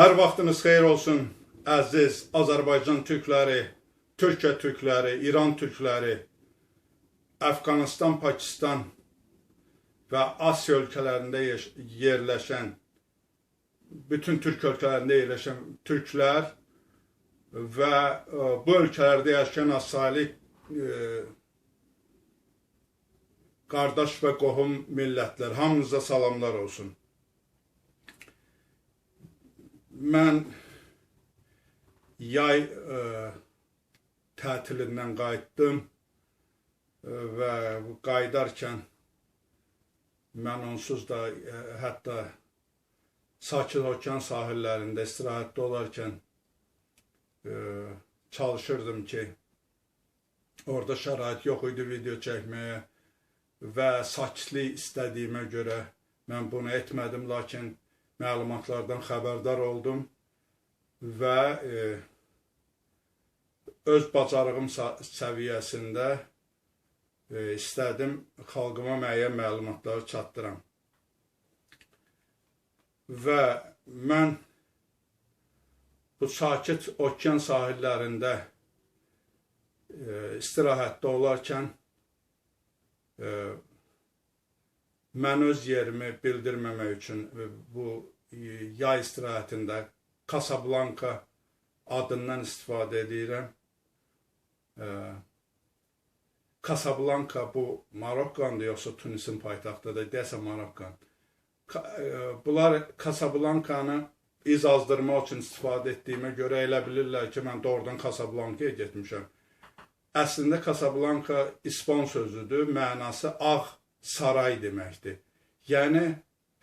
Hər vaxtınız xeyir olsun, əziz Azərbaycan türkləri, Türkiyə türkləri, İran türkləri, Əfqanistan, Pakistan və Asiya ölkələrində yerləşən, bütün türk ölkələrində yerləşən türklər və e, bu ölkələrdə yaşayan asali e, qardaş və qohum millətlər, hamınıza salamlar olsun. Mən yay ə, tətilindən qayıtdım ə, və qayıdarkən mən onsuz da ə, hətta Sakit Okean sahillərində istirahətdə olarkən ə, çalışırdım ki, orada şərait yox idi video çəkməyə və sakitlik istədiyimə görə mən bunu etmədim, lakin məlumatlardan xəbərdar oldum və e, öz bacarığım səviyyəsində e, istədim xalqıma müəyyən məlumatları çatdıram. Və mən bu sakit okean sahillərində e, istirahətdə olarkən e, mən öz yerimi bildirməmək üçün e, bu e, yay istirahətində Casablanca adından istifadə edirəm. E, Casablanca bu Marokkandır yoxsa Tunisin paytaxtıdır? Deyəsən Marokkan. Ka- e, Bunlar Casablancanı iz azdırmaq üçün istifadə etdiyimə görə elə bilirlər ki, mən doğrudan Casablanca'ya getmişəm. Əslində Casablanca İspan sözüdür, mənası ağ saray deməkdir. Yəni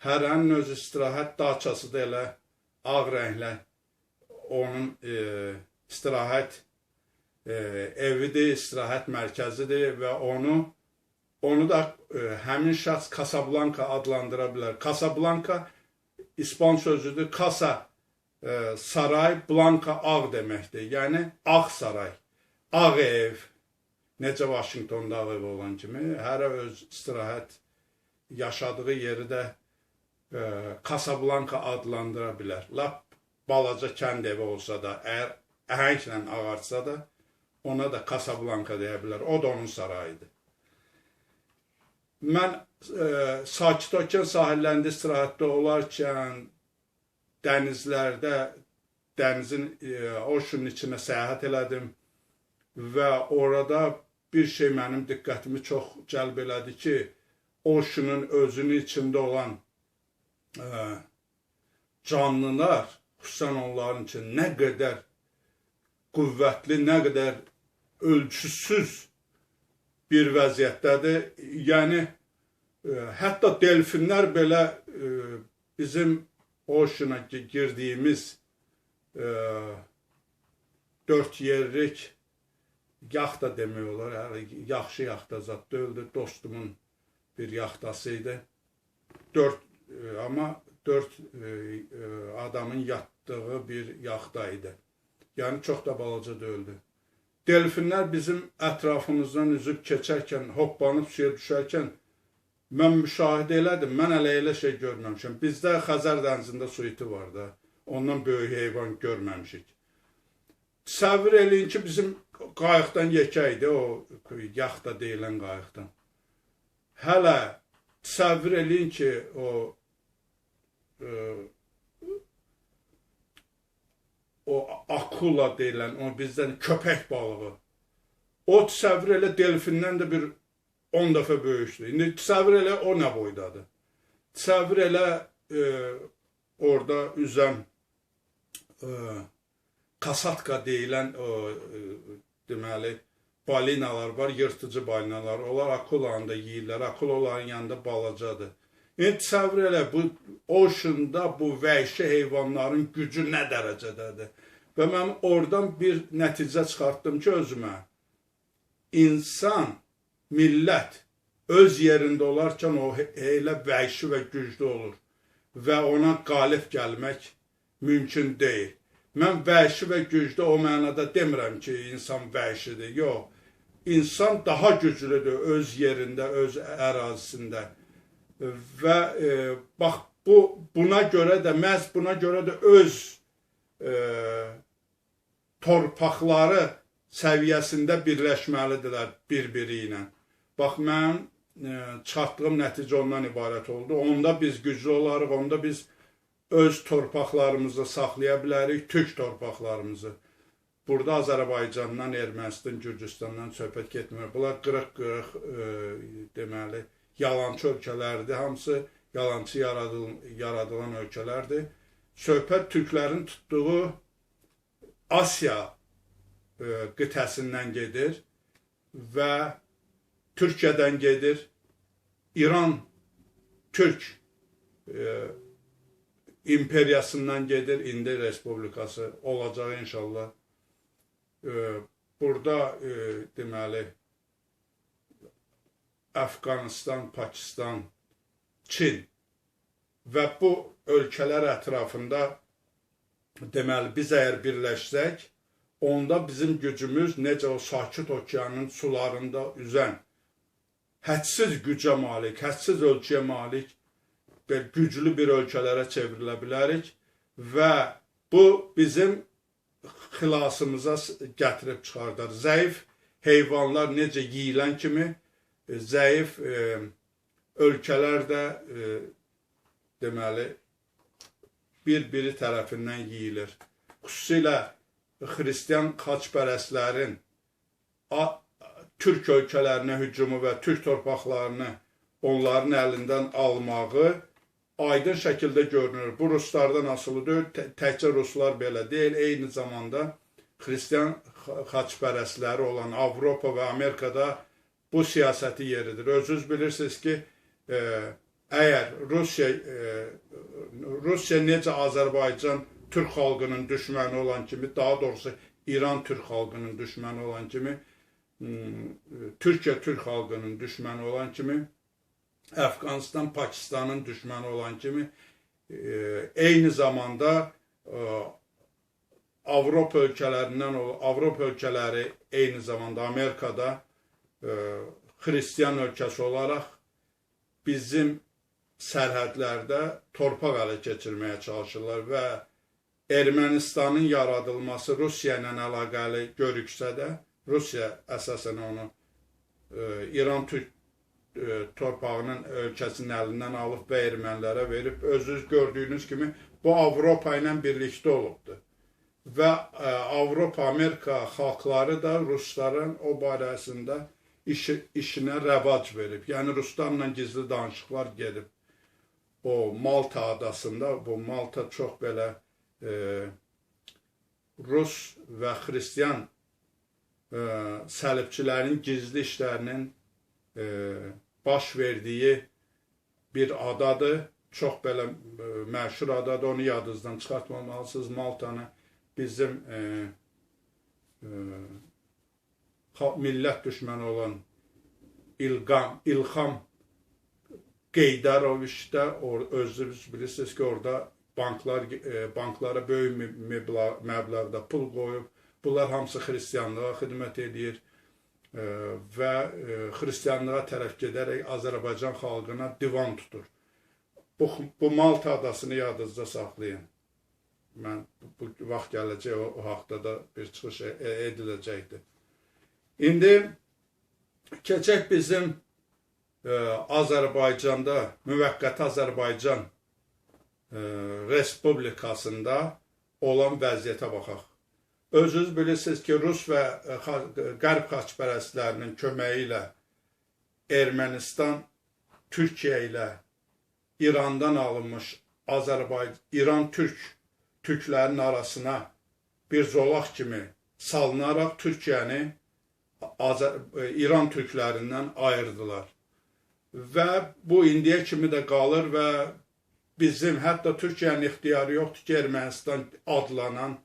hərənin öz istirahət daçası da elə ağ rənglə onun e, istirahət e, evidir, istirahət mərkəzidir və onu onu da e, həmin şəxs Casablanca adlandıra bilər. Casablanca İspan sözüdür. Casa e, saray, Blanca ağ deməkdir. Yəni ağ saray, ağ ev. Necə Vaşinqtonda ağ ev olan kimi, hərə öz istirahət yaşadığı yeri də e, Casablanca adlandıra bilər. Lap balaca kənd evi olsa da, əgər əhənglə ağarsa da, ona da Casablanca deyə bilər. O da onun sarayıdır. Mən e, Sakit Okean sahillərində istirahətdə olarkən dənizlərdə dənizin e, oceanın içinə səyahət elədim və orada bir şey mənim diqqətimi çox cəlb elədi ki, oceanın özünün içində olan e, canlılar, xüsusən onların üçün nə qədər qüvvətli, nə qədər ölçüsüz bir vəziyyətdədir. Yəni e, hətta delfinlər belə e, bizim oceana gi- girdiyimiz e, dörd yerlik yaxta demək olar. Hələ yaxşı yaxta zad deyildi. Dostumun bir yaxtası idi. Dörd e, amma dörd e, e, adamın yatdığı bir yaxta idi. Yəni çox da balaca deyildi. Delfinlər bizim ətrafımızdan üzüb keçərkən, hoppanıb suya düşərkən mən müşahidə elədim. Mən hələ elə şey görməmişəm. Bizdə Xəzər dənizində su iti var da. Ondan böyük heyvan görməmişik. Təsəvvür eləyin ki, bizim qayıqdan yekəydi, o yaxta deyilən qayıqdan. Hələ təsəvvür eləyin ki, o e, o akula deyilən, o bizdən köpək balığı. O təsəvvür elə delfindən də bir 10 dəfə böyükdür. İndi təsəvvür elə o nə boydadır. Təsəvvür elə e, orada üzən e, kasatka deyilən e, deməli balinalar var, yırtıcı balinalar. Onlar akulanı da yeyirlər. Akula onların yanında balacadır. İndi təsəvvür elə bu oceanda bu vəhşi heyvanların gücü nə dərəcədədir. Və mən oradan bir nəticə çıxartdım ki, özümə insan, millət öz yerində olarkən o elə vəhşi və güclü olur və ona qalib gəlmək mümkün deyil. Mən vəhşi və güclü o mənada demirəm ki, insan vəhşidir. Yox. İnsan daha güclüdür öz yerində, öz ərazisində. Və e, bax bu buna görə də məhz buna görə də öz e, torpaqları səviyyəsində birləşməlidirlər bir-biri ilə. Bax, mən e, çatdığım nəticə ondan ibarət oldu. Onda biz güclü olarıq, onda biz öz torpaqlarımızı saxlaya bilərik, türk torpaqlarımızı. Burada Azərbaycandan, Ermənistan, Gürcüstandan söhbət getmir. Bunlar qırıq-qırıq e, deməli yalançı ölkələrdir. Hamısı yalançı yaradılan, yaradılan ölkələrdir. Söhbət türklərin tutduğu Asiya e, qitəsindən gedir və Türkiyədən gedir. İran Türk e, imperiyasından gedir. İndi Respublikası olacaq inşallah burada e, deməli Əfqanistan, Pakistan, Çin və bu ölkələr ətrafında deməli biz əgər birləşsək, onda bizim gücümüz necə o Sakit okeanın sularında üzən hədsiz gücə malik, hədsiz ölçüyə malik güclü bir ölkələrə çevrilə bilərik və bu bizim xilasımıza gətirib çıxardar. Zəif heyvanlar necə yeyilən kimi e, zəif e, ölkələr də e, deməli bir-biri tərəfindən yeyilir. Xüsusilə xristian xaçpərəstlərin türk ölkələrinə hücumu və türk torpaqlarını onların əlindən almağı aydın şəkildə görünür. Bu ruslardan asılı deyil, təkcə ruslar belə deyil, eyni zamanda xristian xaçpərəstləri olan Avropa və Amerikada bu siyasəti yeridir. Özünüz bilirsiniz ki, e, əgər Rusiya e, Rusiya necə Azərbaycan türk xalqının düşməni olan kimi, daha doğrusu İran türk xalqının düşməni olan kimi, Türkiyə türk xalqının düşməni olan kimi Əfqanistan Pakistanın düşməni olan kimi e, eyni zamanda e, Avropa ölkələrindən Avropa ölkələri eyni zamanda Amerikada e, xristian ölkəsi olaraq bizim sərhədlərdə torpaq ələ keçirməyə çalışırlar və Ermənistanın yaradılması Rusiya ilə əlaqəli görüksə də, Rusiya əsasən onu e, İran Türk torpağının ölkəsinin əlindən alıb və ermənilərə verib. Özünüz gördüyünüz kimi bu Avropa ilə birlikdə olubdur. Və ə, e, Avropa, Amerika xalqları da rusların o barəsində işi, işinə rəvac verib. Yəni Ruslarla gizli danışıqlar gedib. O Malta adasında, bu Malta çox belə e, Rus və Xristian e, səlibçilərin gizli işlərinin e, baş verdiyi bir adadır. Çox belə e, məşhur adadır. Onu yadınızdan çıxartmamalısınız. Maltanı bizim e, e, millət düşməni olan İlqam, İlham Qeydaroviç də özünüz bilirsiniz ki, orada banklar e, banklara böyük məbləğdə pul qoyub. Bunlar hamısı xristianlığa xidmət edir və xristianlığa tərəf gedərək Azərbaycan xalqına divan tutur. Bu, bu Malta adasını yadınızda saxlayın. Mən bu, bu vaxt gələcək o, o haqda da bir çıxış e, e ediləcəkdir. İndi keçək bizim e, Azərbaycanda, müvəqqəti Azərbaycan e, Respublikasında olan vəziyyətə baxaq. Özünüz bilirsiniz ki, Rus və e, Qərb xaçpərəstlərinin köməyi ilə Ermənistan Türkiyə ilə İrandan alınmış Azərbaycan, İran Türk türklərin arasına bir zolaq kimi salınaraq Türkiyəni Azər e, İran türklərindən ayırdılar. Və bu indiyə kimi də qalır və bizim hətta Türkiyənin ixtiyarı yoxdur ki, Ermənistan adlanan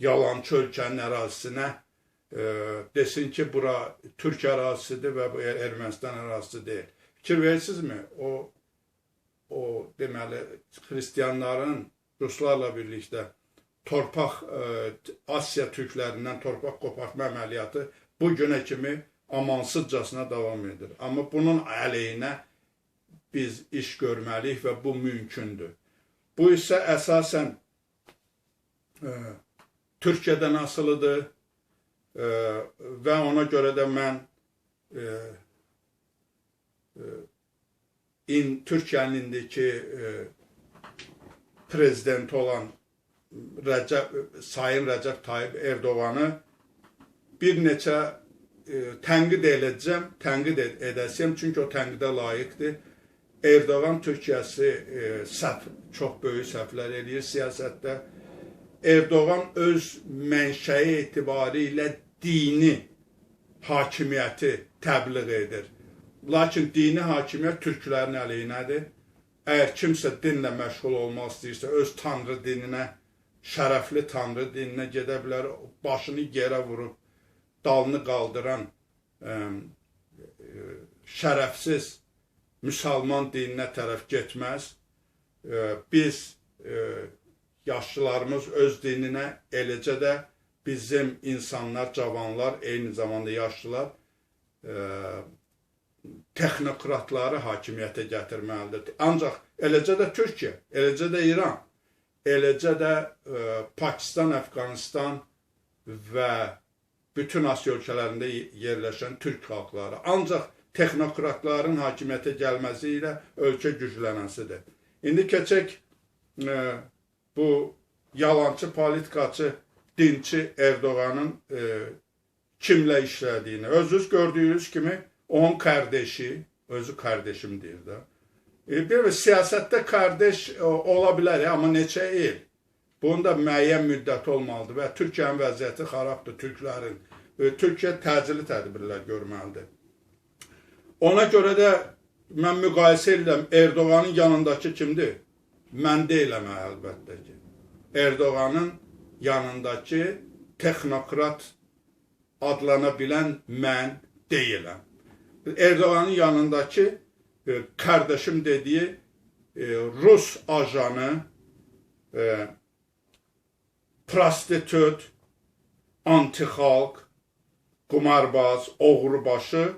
yalançı ölkənin ərazisinə e, desin ki, bura Türk ərazisidir və bu Ermənistan ərazisi deyil. Fikir verirsinizmi? O o deməli xristianların ruslarla birlikdə torpaq e, Asiya türklərindən torpaq qopartma əməliyyatı bu günə kimi amansızcasına davam edir. Amma bunun əleyhinə biz iş görməliyik və bu mümkündür. Bu isə əsasən e, Türkiyədən asılıdır e, və ona görə də mən e, e, in Türkiyənin indiki e, prezidenti olan Rəcəb Sayın Rəcəb Tayyib Erdoğanı bir neçə e, tənqid edəcəm, tənqid ed edəsiyəm, çünki o tənqidə layiqdir. Erdoğan Türkiyəsi e, səhv, çox böyük səhvlər eləyir siyasətdə. Erdoğan öz mənşəyi etibarilə dini hakimiyyəti təbliğ edir. Lakin dini hakimiyyət türklərin əleyhinədir. Əgər kimsə dinlə məşğul olmaq istəyirsə, öz tanrı dininə, şərəfli tanrı dininə gedə bilər, başını yerə vurub, dalını qaldıran ə, şərəfsiz müsəlman dininə tərəf getməz. Biz yaşlılarımız öz dininə, eləcə də bizim insanlar, cavanlar, eyni zamanda yaşlılar texnokratları hakimiyyətə gətirməlidir. Ancaq eləcə də Türkiyə, eləcə də İran, eləcə də ə, Pakistan, Əfqanistan və bütün Asiya ölkələrində yerləşən türk xalqları. Ancaq texnokratların hakimiyyətə gəlməsi ilə ölkə güclənəsidir. İndi keçək ə, bu yalançı politikaçı, dinçi Erdoğanın ə, kimlə işlədiyini. Özünüz gördüyünüz kimi onun kardeşi, özü kardeşim deyir də. E, bir siyasətdə kardeş e, ola bilər, amma neçə il? Bunun da müəyyən müddət olmalıdır və Türkiyənin vəziyyəti xarabdır, türklərin. E, Türkiyə təcili tədbirlər görməlidir. Ona görə də mən müqayisə edirəm, Erdoğanın yanındakı kimdir? Mən deyiləm əlbəttə ki. Erdoğanın yanındakı texnokrat adlana bilən mən deyiləm. Erdoğan'ın yanındaki e, kardeşim dediği e, Rus ajanı, e, prostitut, anti-halk, kumarbaz, oğrubaşı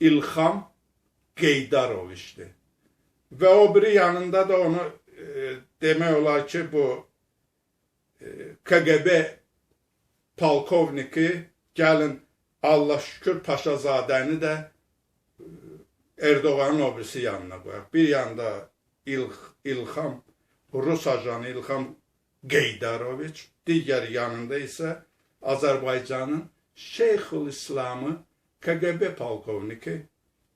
İlham Qeydarov işte. Və o biri yanında da onu e, demək olar ki, bu e, KGB polkovniki gəlin Allah şükür Paşazadəni də e, Erdoğanın o birisi yanına qoyaq. Bir yanda İl İlham, Rus ajanı İlham Qeydaroviç, digər yanında isə Azərbaycanın Şeyxül İslamı KGB polkovniki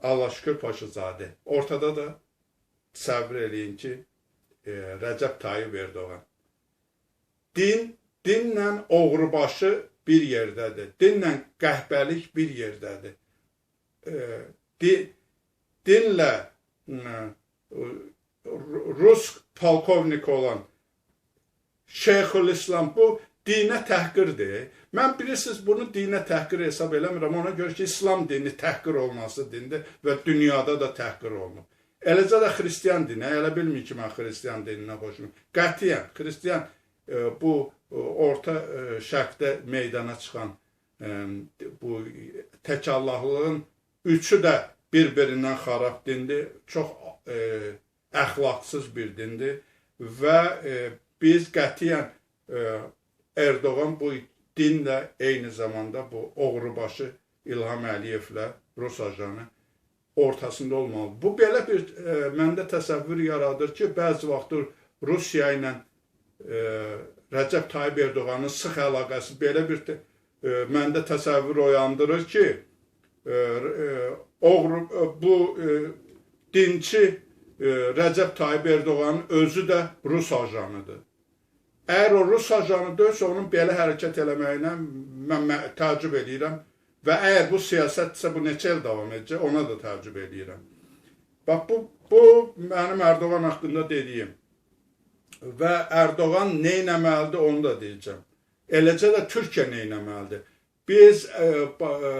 Allah şükür Paşazadə. Ortada da təsəvvür eləyin ki, e, Rəcəb Tayyib Erdoğan. Din, dinlə oğrubaşı bir yerdədir. Dinlə qəhbəlik bir yerdədir. Din, dinlə Rus polkovnik olan Şeyxülislam bu dinə təhqirdir. Mən bilirsiniz bunu dinə təhqir hesab eləmirəm. Ona görə ki, İslam dini təhqir olması dindir və dünyada da təhqir olunur. Eləcə də xristian dini, elə bilmir ki, mən xristian dininə xoşum. Qətiyyən, xristian e, bu orta e, şərqdə meydana çıxan e, bu tək Allahlığın üçü də bir-birindən xarab dindir, çox e, əxlaqsız bir dindir və ə, biz qətiyyən ə, Erdoğan bu dinlə eyni zamanda bu oğrubaşı İlham Əliyevlə Rus ajanı ortasında olmalı. Bu belə bir ə, məndə təsəvvür yaradır ki, bəzi vaxtlar Rusiya ilə ə, Rəcəb Tayyib Erdoğanın sıx əlaqəsi belə bir e, məndə təsəvvür oyandırır ki, e, e, oğru e, bu e, dinçi e, Rəcəb Tayyib Erdoğanın özü də Rus ajanıdır. Əgər o Rus ajanı deyilsə, onun belə hərəkət eləməyinə mən təəccüb edirəm və əgər bu siyasətsə bu neçə il davam edəcək, ona da təəccüb edirəm. Bax bu bu mənim Erdoğan haqqında dediyim və Ərdoğan nə etməlidir onu da deyəcəm. Eləcə də Türkiyə nə etməlidir? Biz e, e,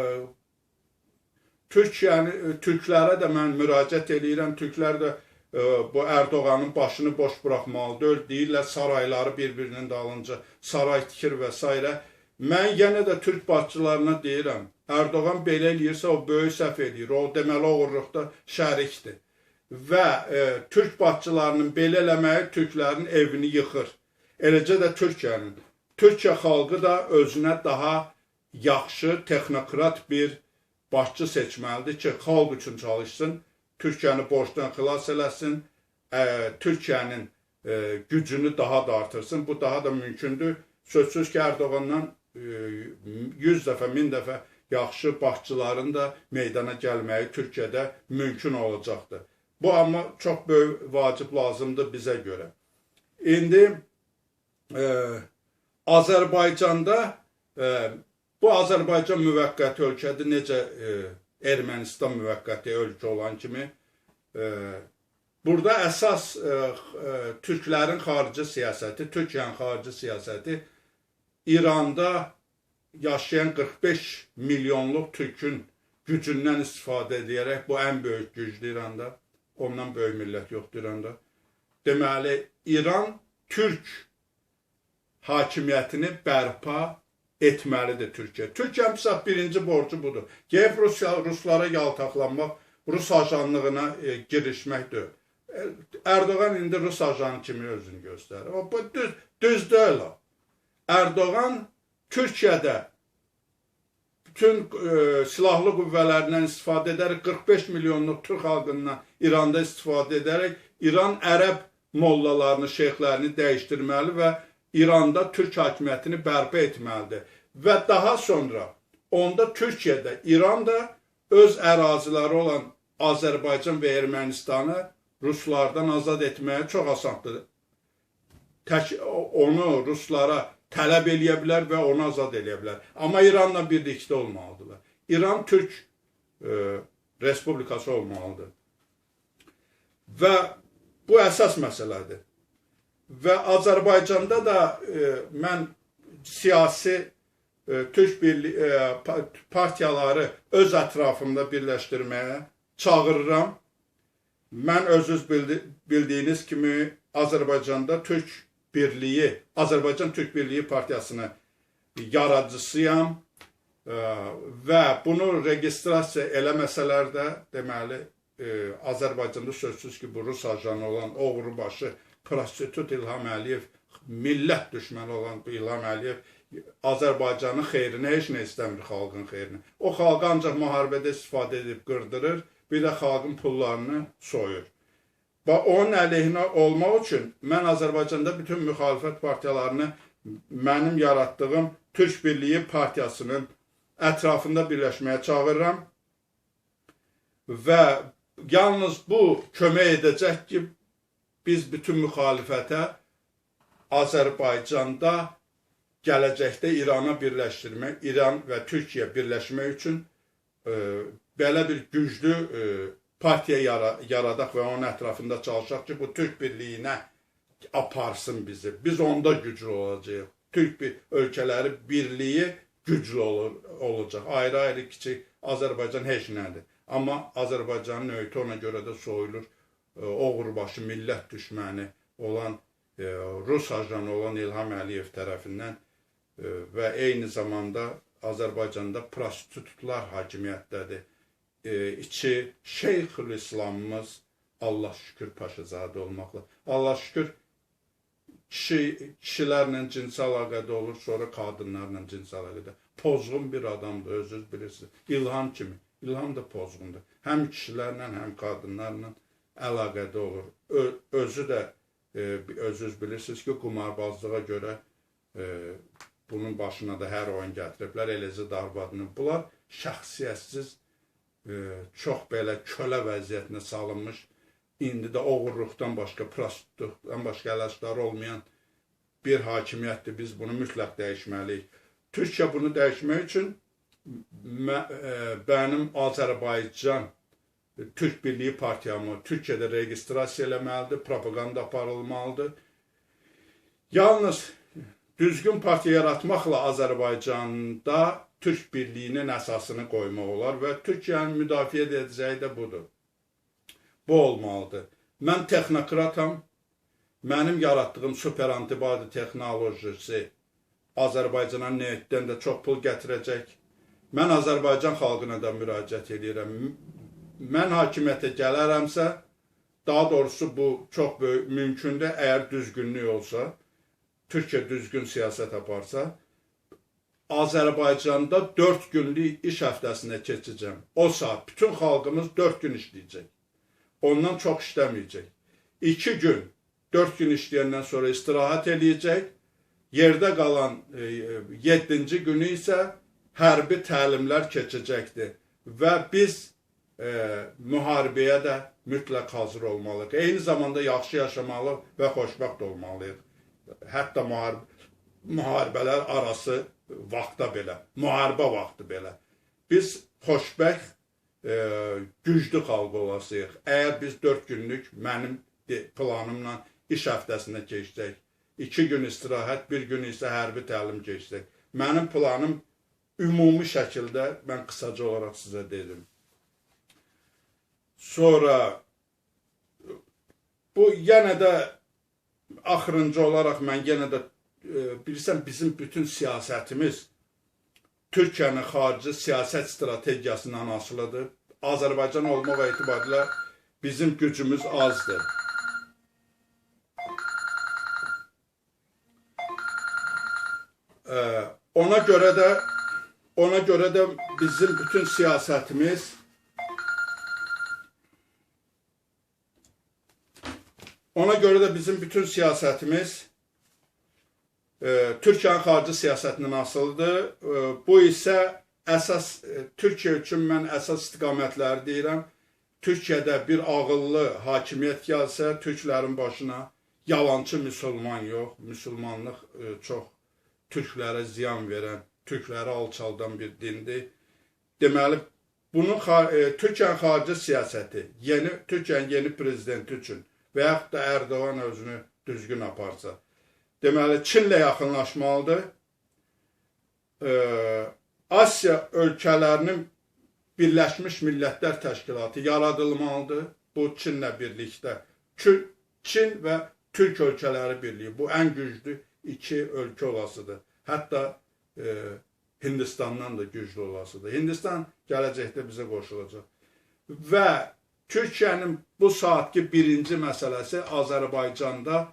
Türkiyəni e, türklərə də mən müraciət eləyirəm. Türklər də e, bu Ərdoğanın başını boş buraxmalıdır. Deyirlər sarayları bir-birinin dalınca saray tikir və s. Mən yenə də türk başçılarına deyirəm. Ərdoğan belə eləyirsə o böyük səhv edir. O deməli oğurluqda şərikdir və e, türk başçılarının belə eləməyi türklərin evini yıxır. eləcə də Türkiyənin. Türkiyə xalqı da özünə daha yaxşı texnokrat bir başçı seçməlidir ki, xalq üçün çalışsın, Türkiyəni borcdan xilas eləsin, Türkiyənin gücünü daha da artırsın. Bu daha da mümkündür. Sözsüz ki, Erdoğandan 100 dəfə, 1000 dəfə yaxşı başçıların da meydana gəlməyi Türkiyədə mümkün olacaqdır. Bu amma çox böyük vacib lazımdır bizə görə. İndi e, Azərbaycanda e, bu Azərbaycan müvəqqəti ölkədir. Necə e, Ermənistan müvəqqəti ölkə olan kimi e, burada əsas e, e, türklərin xarici siyasəti, Türkiyənin xarici siyasəti İranda yaşayan 45 milyonluq türkün gücündən istifadə edərək bu ən böyük gücdür İranda. Ondan böyük millət yoxdur İranda. Deməli, İran türk hakimiyyətini bərpa etməlidir Türkiyə. Türkiyənin bizə birinci borcu budur. Gəlib Rusiya, Ruslara yaltaqlanmaq, Rus ajanlığına e, girişməkdir. E, Erdoğan indi Rus ajanı kimi özünü göstərir. O, bu düz, düz deyil o. Erdoğan Türkiyədə bütün e, silahlı qüvvələrindən istifadə edərək 45 milyonluq türk xalqından İranda istifadə edərək İran ərəb mollalarını, şeyxlərini dəyişdirməli və İranda türk hakimiyyətini bərpa etməlidir. Və daha sonra onda Türkiyədə, İran da öz əraziləri olan Azərbaycan və Ermənistanı ruslardan azad etməyə çox asandır. Tək onu ruslara tələb eləyə bilər və onu azad eləyə bilər. Amma İranla birlikdə olmalıdırlar. İran Türk e, respublikası olmalıdır. Və bu əsas məsələdir. Və Azərbaycanda da e, mən siyasi e, Türk birli, e, partiyaları öz ətrafımda birləşdirməyə çağırıram. Mən özünüz bildi, bildiyiniz kimi Azərbaycanda Türk Birliyi, Azərbaycan Türk Birliyi Partiyasının yaradıcısıyam və bunu registrasiya eləməsələr də deməli Azərbaycanda sözsüz ki, bu Rus ajanı olan oğrubaşı prostitut İlham Əliyev millət düşməni olan İlham Əliyev Azərbaycanın xeyrinə heç nə istəmir xalqın xeyrinə. O xalqı ancaq müharibədə istifadə edib qırdırır, bir də xalqın pullarını soyur. Və onun əleyhinə olmaq üçün mən Azərbaycanda bütün müxalifət partiyalarını mənim yaratdığım Türk Birliyi Partiyasının ətrafında birləşməyə çağırıram. Və yalnız bu kömək edəcək ki, biz bütün müxalifətə Azərbaycanda gələcəkdə İrana birləşdirmək, İran və Türkiyə birləşmək üçün e, belə bir güclü e, partiya yara yaradaq və onun ətrafında çalışaq ki, bu Türk birliyinə aparsın bizi. Biz onda güclü olacağıq. Türk bir ölkələri birliyi güclü olur, olacaq. Ayrı-ayrı kiçik Azərbaycan heç nədir. Amma Azərbaycanın öyti ona görə də soyulur. Oğurbaşı millət düşməni olan Rus ajanı olan İlham Əliyev tərəfindən və eyni zamanda Azərbaycanda prostitutlar hakimiyyətdədir e, içi Şeyxül İslamımız Allah şükür Paşazadə olmaqla. Allah şükür kişi, kişilərlə cinsi əlaqədə olur, sonra qadınlarla cinsi əlaqədə. Pozğun bir adamdır, özünüz bilirsiniz. İlham kimi. İlham da pozğundur. Həm kişilərlə, həm qadınlarla əlaqədə olur. Ö özü də e, özünüz bilirsiniz ki, qumarbazlığa görə e, bunun başına da hər oyun gətiriblər, eləcə darvadını. Bunlar şəxsiyyətsiz çox belə kölə vəziyyətinə salınmış, indi də oğurluqdan başqa, prostitutdan başqa əlacları olmayan bir hakimiyyətdir. Biz bunu mütləq dəyişməliyik. Türkiyə bunu dəyişmək üçün mənim Azərbaycan Türk Birliyi Partiyamı Türkiyədə registrasiya eləməlidir, propaganda aparılmalıdır. Yalnız düzgün partiya yaratmaqla Azərbaycanda Türk birliyinin əsasını qoymaq olar və Türkiyənin müdafiə edəcəyi də budur. Bu olmalıdır. Mən texnokratam. Mənim yaratdığım super antibody texnologiyası Azərbaycana neytdən də çox pul gətirəcək. Mən Azərbaycan xalqına da müraciət edirəm. Mən hakimiyyətə gələrəmsə, daha doğrusu bu çox böyük mümkündür əgər düzgünlük olsa. Türkiyə düzgün siyasət aparsa, Azərbaycanda 4 günlük iş həftəsinə keçəcəm. O saat bütün xalqımız 4 gün işləyəcək. Ondan çox işləməyəcək. 2 gün, 4 gün işləyəndən sonra istirahət eləyəcək. Yerdə qalan 7-ci e, günü isə hərbi təlimlər keçəcəkdir və biz e, müharibəyə də mütləq hazır olmalıyıq. Eyni zamanda yaxşı yaşamalı və xoşbəxt olmalıyıq. Hətta müharibə müharibələr arası vaxtda belə, müharibə vaxtı belə. Biz xoşbəxt, e, güclü xalq olasıyıq. Əgər biz 4 günlük mənim planımla iş həftəsinə keçsək, 2 gün istirahət, 1 gün isə hərbi təlim keçsək. Mənim planım ümumi şəkildə mən qısaca olaraq sizə dedim. Sonra bu yenə də axırıncı olaraq mən yenə də bilirsən bizim bütün siyasətimiz Türkiyənin xarici siyasət strategiyasından asılıdır. Azərbaycan olmaq etibarilə bizim gücümüz azdır. Ona görə də ona görə də bizim bütün siyasətimiz ona görə də bizim bütün siyasətimiz Türkiyənin xarici siyasətindən asılıdır. Bu isə əsas Türkiyə üçün mən əsas istiqamətləri deyirəm. Türkiyədə bir ağıllı hakimiyyət gəlsə, türklərin başına yalançı müsəlman yox, müsəlmanlıq çox türklərə ziyan verən, türkləri alçaldan bir dindir. Deməli, bunun Türkiyənin xarici siyasəti, yeni Türkiyənin yeni prezidenti üçün və yaxud da Ərdoğan özünü düzgün aparsa, deməli Çinlə yaxınlaşmalıdır. Ee, Asiya ölkələrinin Birləşmiş Millətlər Təşkilatı yaradılmalıdır. Bu Çinlə birlikdə. Çin və Türk ölkələri birliyi. Bu ən güclü iki ölkə olasıdır. Hətta e, Hindistandan da güclü olasıdır. Hindistan gələcəkdə bizə qoşulacaq. Və Türkiyənin bu saatki birinci məsələsi Azərbaycanda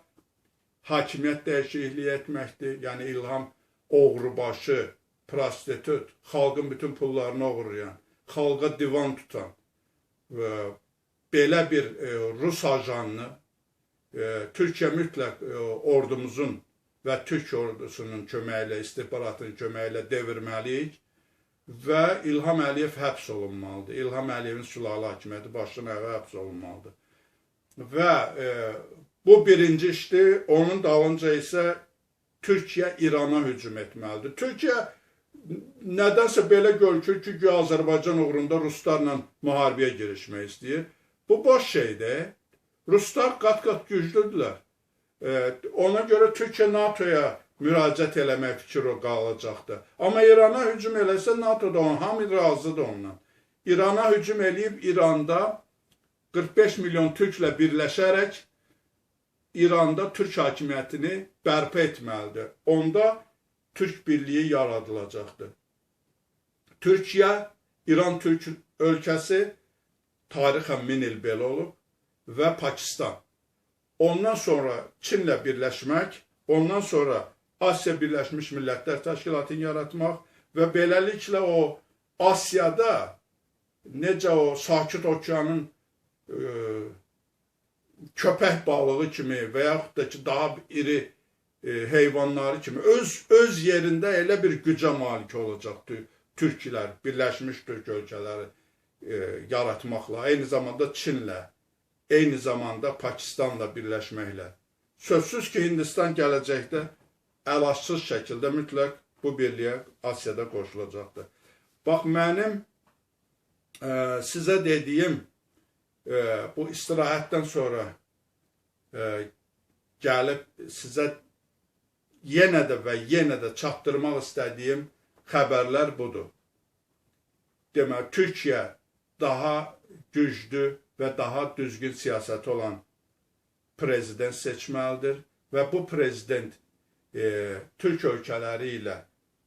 hakimiyyət dəyişikliyi etməkdir. Yəni İlham oğrubaşı, prostitut, xalqın bütün pullarını oğurlayan, xalqa divan tutan və belə bir e, Rus ajanını e, Türkiyə mütləq e, ordumuzun və Türk ordusunun köməyi ilə, istihbaratın köməyi ilə devirməliyik və İlham Əliyev həbs olunmalıdır. İlham Əliyevin sülalə hakimiyyəti ayağa həbs olunmalıdır. Və e, Bu birinci işdir. Onun dalınca isə Türkiyə İrana hücum etməlidir. Türkiyə nədənsə belə görükür ki, ki Azərbaycan uğrunda ruslarla müharibəyə girişmək istəyir. Bu boş şeydir. Ruslar qat-qat güclüdürlər. E, ona görə Türkiyə NATO-ya müraciət eləmək fikri qalacaqdır. Amma İrana hücum eləsə NATO da onun hamı razıdır ondan. İrana hücum eləyib İranda 45 milyon türklə birləşərək İranda Türk hakimiyyətini bərpa etməlidir. Onda Türk birliyi yaradılacaqdır. Türkiyə, İran Türk ölkəsi tarixən min il belə olub və Pakistan. Ondan sonra Çinlə birləşmək, ondan sonra Asiya Birləşmiş Millətlər Təşkilatını yaratmaq və beləliklə o Asiyada necə o Sakit Okeanın e, köpək balığı kimi və yaxud da ki, daha iri e, heyvanları kimi öz öz yerində elə bir gücə malik olacaq türklər, Birləşmiş Türk ölkələri e, yaratmaqla, eyni zamanda Çinlə, eyni zamanda Pakistanla birləşməklə. Sözsüz ki, Hindistan gələcəkdə əlacsız şəkildə mütləq bu birliyə Asiyada qoşulacaqdır. Bax, mənim e, sizə dediyim e, bu istirahətdən sonra e, gəlib sizə yenə də və yenə də çatdırmaq istədiyim xəbərlər budur. Demək, Türkiyə daha güclü və daha düzgün siyasəti olan prezident seçməlidir və bu prezident e, Türk ölkələri ilə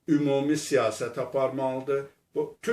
ümumi siyasət aparmalıdır. Bu Türk